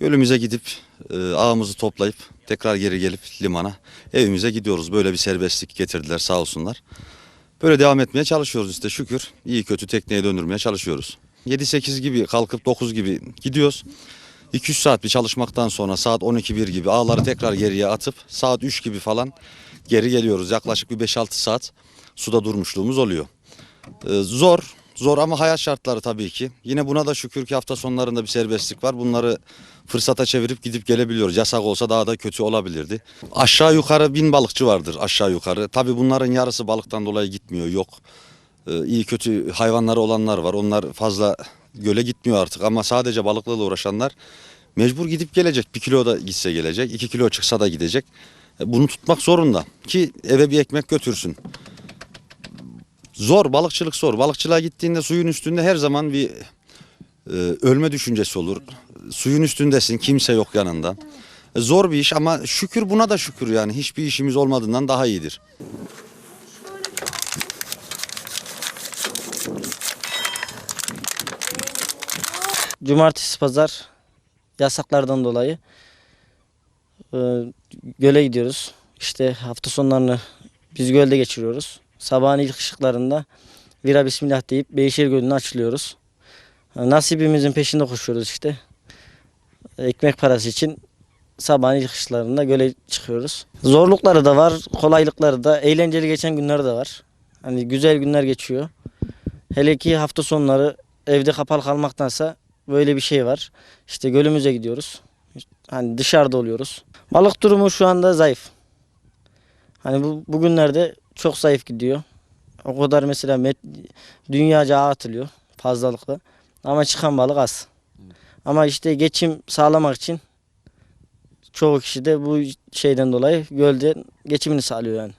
Gölümüze gidip e, ağımızı toplayıp tekrar geri gelip limana evimize gidiyoruz. Böyle bir serbestlik getirdiler sağ olsunlar. Böyle devam etmeye çalışıyoruz işte şükür. İyi kötü tekneye döndürmeye çalışıyoruz. 7-8 gibi kalkıp 9 gibi gidiyoruz. 2-3 saat bir çalışmaktan sonra saat 12-1 gibi ağları tekrar geriye atıp saat 3 gibi falan geri geliyoruz. Yaklaşık bir 5-6 saat suda durmuşluğumuz oluyor. Ee, zor, zor ama hayat şartları tabii ki. Yine buna da şükür ki hafta sonlarında bir serbestlik var. Bunları fırsata çevirip gidip gelebiliyoruz. Yasak olsa daha da kötü olabilirdi. Aşağı yukarı bin balıkçı vardır aşağı yukarı. Tabii bunların yarısı balıktan dolayı gitmiyor, yok. Ee, iyi kötü hayvanları olanlar var. Onlar fazla göle gitmiyor artık ama sadece balıkla uğraşanlar mecbur gidip gelecek. Bir kilo da gitse gelecek, iki kilo çıksa da gidecek. E, Bunu tutmak zorunda ki eve bir ekmek götürsün. Zor, balıkçılık zor. Balıkçılığa gittiğinde suyun üstünde her zaman bir e, ölme düşüncesi olur. Suyun üstündesin, kimse yok yanında. E, Zor bir iş ama şükür buna da şükür yani. Hiçbir işimiz olmadığından daha iyidir. Cumartesi pazar yasaklardan dolayı e, göle gidiyoruz. İşte hafta sonlarını biz gölde geçiriyoruz. Sabahın ilk ışıklarında vira bismillah deyip Beyşehir Gölü'ne açılıyoruz. E, Nasibimizin peşinde koşuyoruz işte. Ekmek parası için sabahın ilk ışıklarında göle çıkıyoruz. Zorlukları da var, kolaylıkları da, eğlenceli geçen günleri de var. Hani güzel günler geçiyor. Hele ki hafta sonları evde kapalı kalmaktansa böyle bir şey var. İşte gölümüze gidiyoruz. Hani dışarıda oluyoruz. Balık durumu şu anda zayıf. Hani bu bugünlerde çok zayıf gidiyor. O kadar mesela met- dünyaca ağ atılıyor fazlalıkla. Ama çıkan balık az. Ama işte geçim sağlamak için çoğu kişi de bu şeyden dolayı gölde geçimini sağlıyor yani.